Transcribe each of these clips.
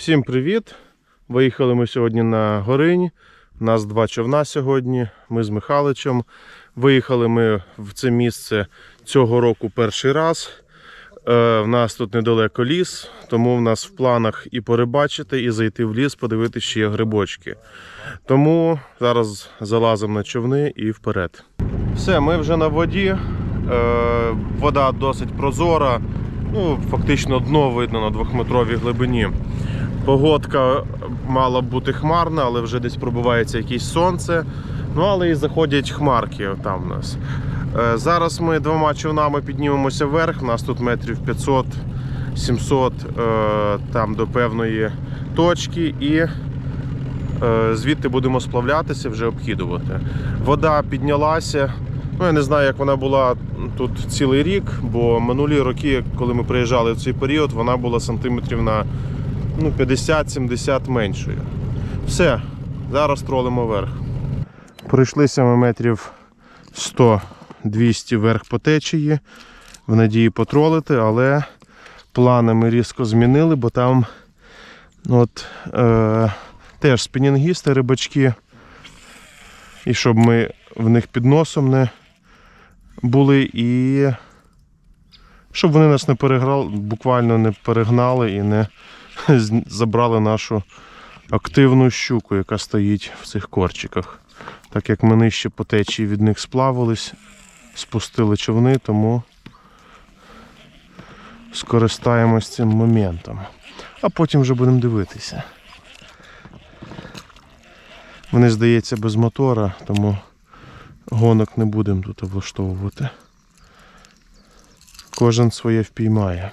Всім привіт! Виїхали ми сьогодні на Горинь. У нас два човна сьогодні. Ми з Михаличем. Виїхали ми в це місце цього року перший раз. Е, в нас тут недалеко ліс, тому в нас в планах і порибачити, і зайти в ліс, подивитися, чи є грибочки. Тому зараз залазимо на човни і вперед. Все, ми вже на воді. Е, вода досить прозора. Ну, фактично дно видно на двохметровій глибині. Погодка мала бути хмарна, але вже десь пробивається якесь сонце. Ну, але і заходять хмарки там у нас. Е, Зараз ми двома човнами піднімемося вверх. У нас тут метрів 500-700 е, там до певної точки. І е, звідти будемо сплавлятися, вже обхідувати. Вода піднялася. Ну, я не знаю, як вона була тут цілий рік, бо минулі роки, коли ми приїжджали в цей період, вона була сантиметрів на ну, 50-70 меншою. Все, зараз тролимо вверх. Пройшлися ми метрів 100-200 вверх по течії, в надії потролити, але плани ми різко змінили, бо там от, е, теж спінінгісти, рибачки. І щоб ми в них під носом не були, і щоб вони нас не переграли, буквально не перегнали і не забрали нашу активну щуку, яка стоїть в цих корчиках. Так як ми нижче по течії від них сплавились, спустили човни, тому скористаємось цим моментом. А потім вже будемо дивитися. Вони, здається, без мотора, тому гонок не будемо тут облаштовувати. Кожен своє впіймає.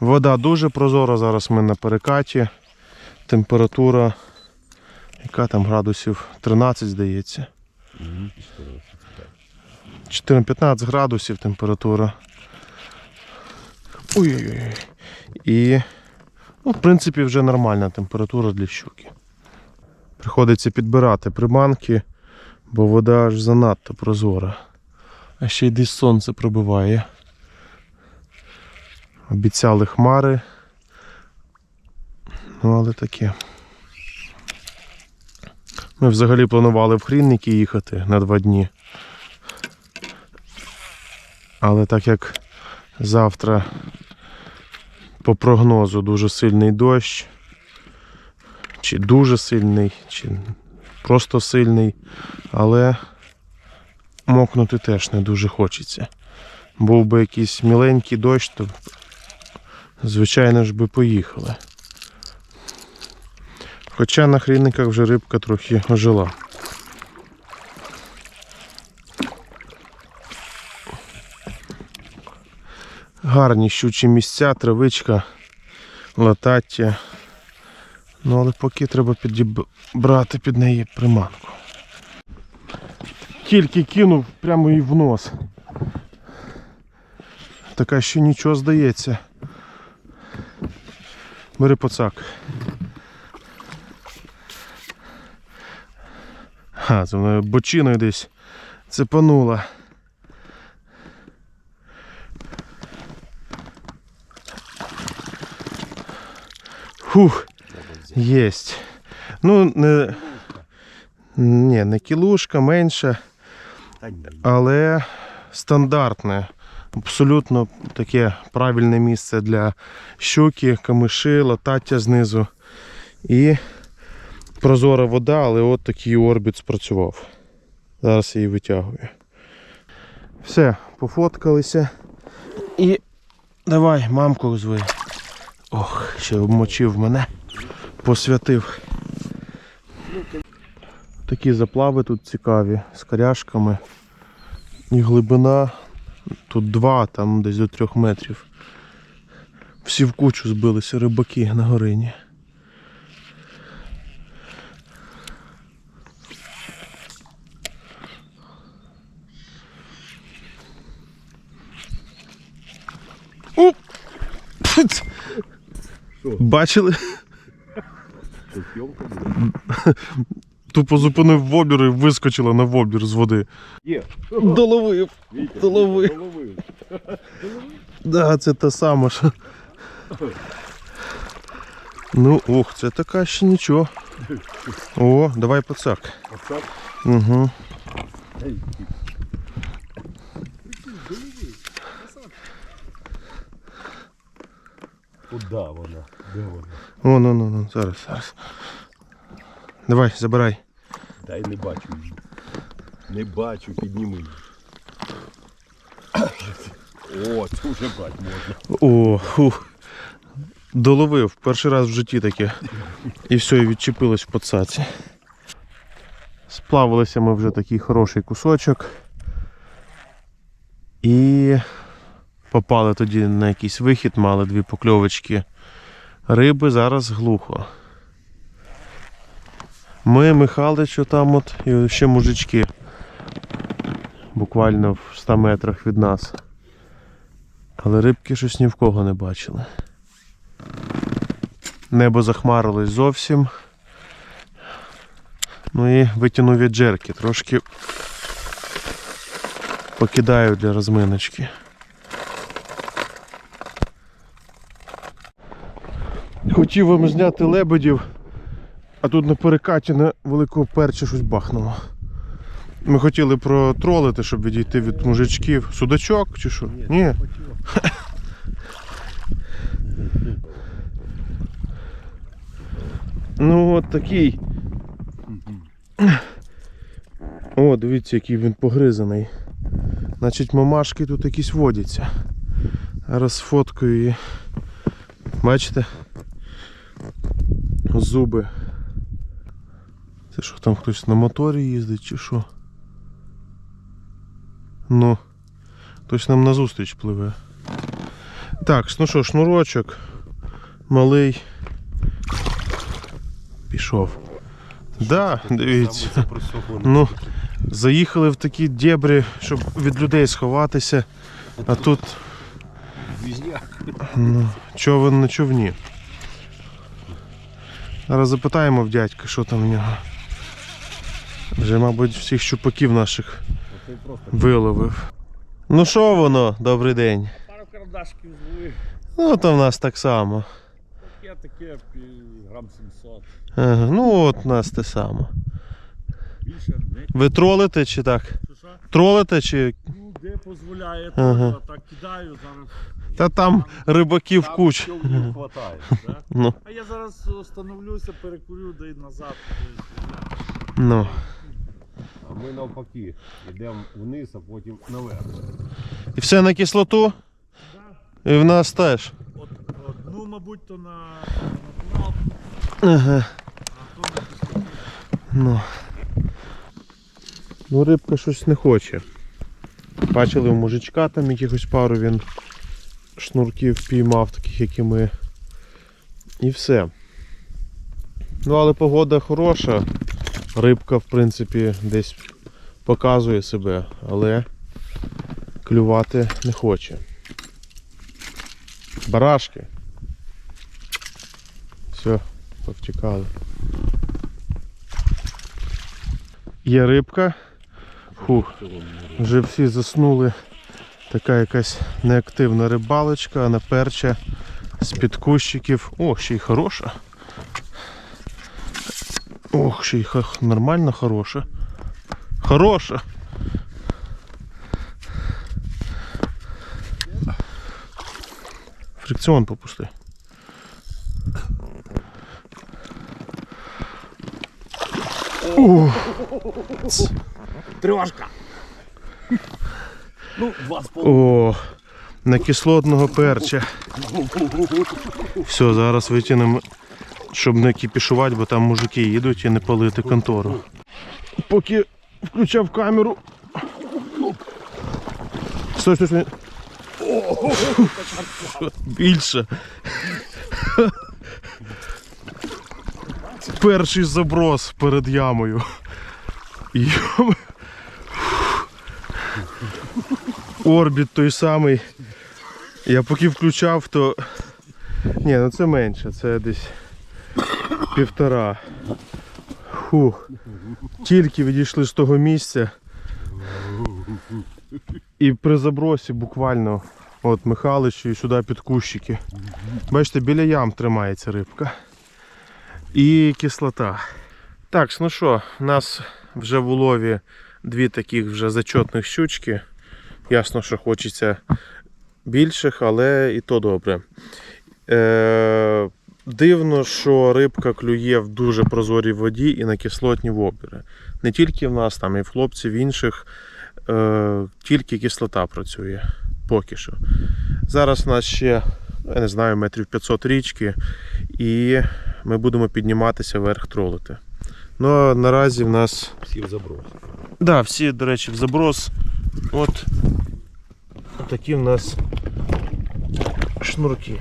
Вода дуже прозора, зараз ми на перекаті. Температура, яка там градусів 13, здається. 14-15 градусів температура. Ой-ой-ой. І, ну, в принципі, вже нормальна температура для щуки. Приходиться підбирати приманки, бо вода аж занадто прозора. А ще й десь сонце пробиває. Обіцяли хмари. Ну, але таке. Ми взагалі планували в Хрінники їхати на два дні. Але так як завтра по прогнозу дуже сильний дощ, чи дуже сильний, чи просто сильний, але мокнути теж не дуже хочеться. Був би якийсь міленький дощ, то звичайно ж би поїхали. Хоча на хрінниках вже рибка трохи ожила. Гарні щучі місця, травичка, латаття. Ну, але поки треба підібрати під неї приманку. Тільки кинув прямо їй в нос. Така ще нічого здається. Бери поцак. Ха, це вона бочиною десь цепанула. Фух, єсть. Ну, не, ні, не кілушка, менша, але стандартне. Абсолютно таке правильне місце для щуки, камиші, латаття знизу. І прозора вода, але от такий орбіт спрацював. Зараз її витягую. Все, пофоткалися. І давай, мамку зви. Ох, ще обмочив мене, посвятив. Такі заплави тут цікаві, з коряшками. І глибина тут два, там десь до трьох метрів. Всі в кучу збилися рибаки на горині. О! Бачили? Тупо зупинив вобір і вискочила на вобір з води. Є. Доловив. Вітя, Доловив. доловив. Да, це те саме, що Ну, ох, це така ще нічого. О, давай пацак. Оце. Угу. Куда вона? Де вона? О, ну, ну, ну, зараз, зараз. Давай, забирай. Дай не бачу її. Не бачу, підніми. О, це вже брати можна. О, фух. Доловив. Перший раз в житті таке. І все, і відчепилось в подсаці. Сплавилися ми вже такий хороший кусочок. І попали тоді на якийсь вихід, мали дві покльовочки риби, зараз глухо. Ми, Михалич, там от, і ще мужички. Буквально в 100 метрах від нас. Але рибки щось ні в кого не бачили. Небо захмарилось зовсім. Ну і витягнув від джерки. Трошки покидаю для розминочки. Хотів вам зняти лебедів, а тут на перекаті на великого перча щось бахнуло. Ми хотіли протролити, щоб відійти від мужичків. Судачок чи що? Ні. Ну от такий. О, дивіться, який він погризаний. Значить, мамашки тут якісь водяться. Зараз сфоткаю її. Бачите? Зуби. Це що там хтось на моторі їздить чи що? Ну, хтось нам назустріч пливе. Так, ну що, шнурочок малий. Пішов. Да, дивіться. Ну, заїхали в такі дєбрі, щоб від людей сховатися. А тут ну, човен на човні. Зараз запитаємо в дядька, що там в нього. Вже, мабуть, всіх щупаків наших виловив. Ну що воно, добрий день. Пару карандашків зловив. Ну, то в нас так само. Таке таке грам 700. Ага, ну от у нас те саме. Ви тролите чи так? Тролите чи. Ну, де дозволяє, Ага. так кидаю зараз. Та там рибаків куч. човнів хватає. Да? Ну, А я зараз остановлюся, перекурю, да й назад. ну. Ми навпаки йдемо вниз, а потім наверх. І все на кислоту? Да. І в нас теж. От, одну, мабуть, то на натурал, Ага. а то на кислоту. Ну. Ну, рибка щось не хоче. Бачили у мужичка там якихось пару він шнурків піймав, таких як і ми. І все. Ну, але погода хороша. Рибка, в принципі, десь показує себе, але клювати не хоче. Барашки. Все, повтікали. Є рибка. Фух, вже всі заснули. Така якась неактивна рибалочка, на перча з-під кущиків. О, ще й хороша. Ох, ще й нормально хороша. Хороша. Фрикціон попусти. Трошка. Ну, два з О, на кислотного перча. Все, зараз витягнемо, щоб не кіпішувати, бо там мужики їдуть і не палити контору. Поки включав камеру. Стой, стой, стой. Більше. Перший заброс перед ямою. Орбіт той самий. Я поки включав, то. Ні, ну це менше, це десь півтора. Фух. Тільки відійшли з того місця. І при забросі буквально от Михаличу і сюди під кущики. Бачите, біля ям тримається рибка. І кислота. Так, ну що, у нас вже в улові дві таких вже зачетних щучки. Ясно, що хочеться більших, але і то добре. Е, дивно, що рибка клює в дуже прозорій воді і на кислотні вобіри. Не тільки в нас, там і в хлопців інших, е, тільки кислота працює поки що. Зараз у нас ще, я не знаю, метрів 500 річки, і ми будемо підніматися вверх тролити. Ну а наразі в нас Всі в заброс. Да, всі, до речі, в заброс. От такі в нас шнурки.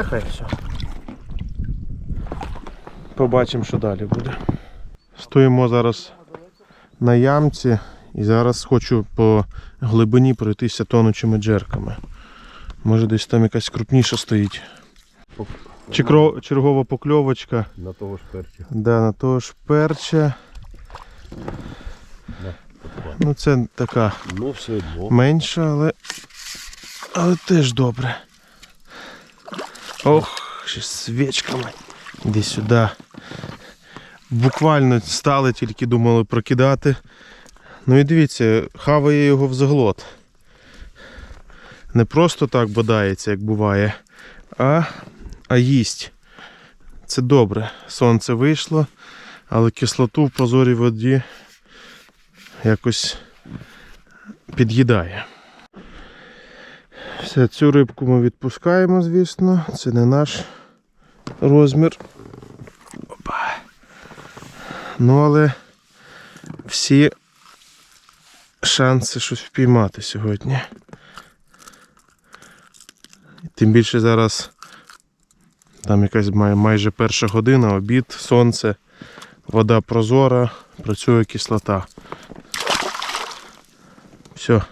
Та хай все. Побачимо, що далі буде. Стоїмо зараз на ямці і зараз хочу по глибині пройтися тонучими джерками. Може десь там якась крупніша стоїть. Чи кро- чергова покльовочка. На того ж перча. Да, на того ж перча. Ну це така Ну все менша, але. Але теж добре. Ох, ще з свічками. Іди сюди. Буквально стали, тільки думали прокидати. Ну і дивіться, хаває його в заглот. Не просто так бодається, як буває, а, а їсть. Це добре. Сонце вийшло, але кислоту в прозорій воді якось під'їдає. Все, цю рибку ми відпускаємо, звісно. Це не наш розмір. Опа. Ну, але всі шанси щось впіймати сьогодні. Тим більше зараз там якась майже перша година, обід, сонце, вода прозора, працює кислота. Все.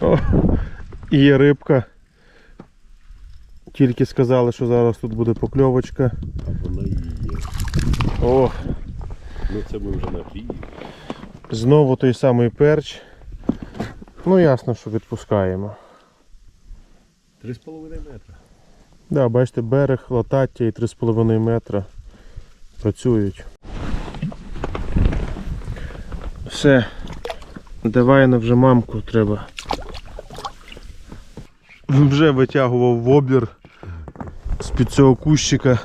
О, і є рибка. Тільки сказали, що зараз тут буде покльовочка. А вона і є. О, Ну це ми вже на знову той самий перч. Ну ясно, що відпускаємо. 3,5 метра. Да, бачите, берег, латаття і 3,5 метра працюють. Все. Давай на вже мамку треба. Вже витягував воблер з-під цього кущика.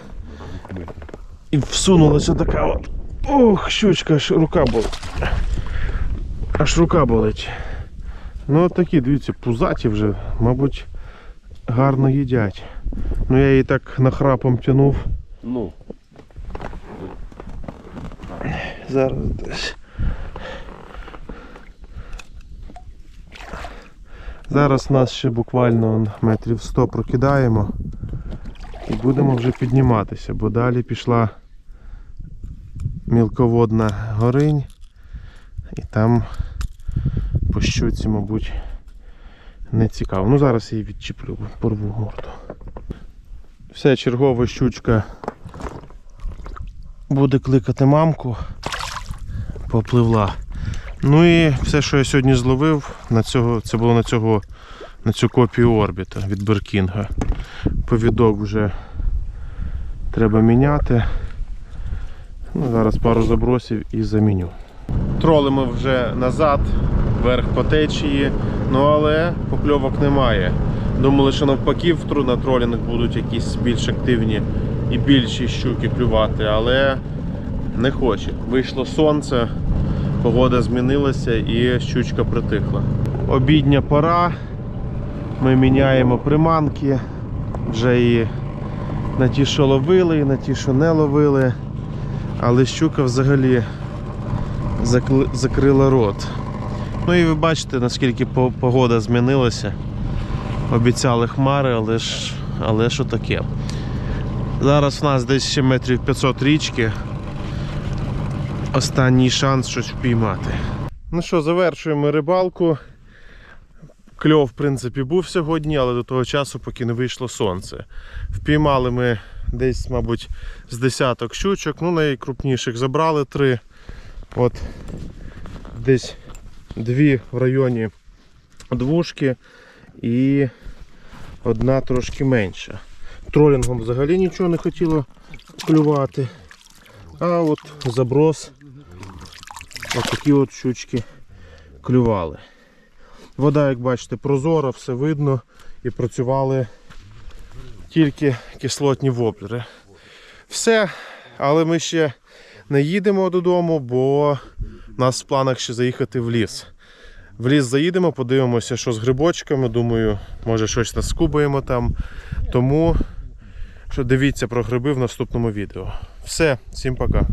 І всунулася така от. Ох, щучка, аж рука болить. Аж рука болить. Ну от такі, дивіться, пузаті вже, мабуть, гарно їдять. Ну я її так нахрапом тянув. Ну, Зараз десь. Зараз нас ще буквально метрів 100 прокидаємо і будемо вже підніматися, бо далі пішла мілководна горинь і там по щуці, мабуть, не цікаво. Ну зараз її відчіплю, порву морду. Все, чергова щучка буде кликати мамку попливла. Ну і все, що я сьогодні зловив, на цього, це було на цього на цю копію орбіта від Беркінга. Повідок вже треба міняти. Ну, зараз пару забросів і заміню. Тролимо вже назад, вверх по течії, ну але покльовок немає. Думали, що навпаки в на тролінг будуть якісь більш активні і більші щуки клювати, але не хоче. Вийшло сонце, погода змінилася і щучка притихла. Обідня пора. Ми міняємо приманки. Вже і на ті, що ловили, і на ті, що не ловили. Але щука взагалі закрила рот. Ну і ви бачите, наскільки погода змінилася. Обіцяли хмари, але ж але що таке. Зараз у нас десь ще метрів 500 річки. Останній шанс щось впіймати. Ну що, завершуємо рибалку. Кльов, в принципі, був сьогодні, але до того часу, поки не вийшло сонце. Впіймали ми десь, мабуть, з десяток щучок. Ну, найкрупніших забрали три. От десь дві в районі двушки і одна трошки менша. Тролінгом взагалі нічого не хотіло клювати. А от заброс, от такі от щучки клювали. Вода, як бачите, прозора, все видно і працювали тільки кислотні воблери. Все, але ми ще не їдемо додому, бо в нас в планах ще заїхати в ліс. В ліс заїдемо, подивимося, що з грибочками. Думаю, може щось наскубаємо там. Тому що дивіться про гриби в наступному відео. Все, всім пока.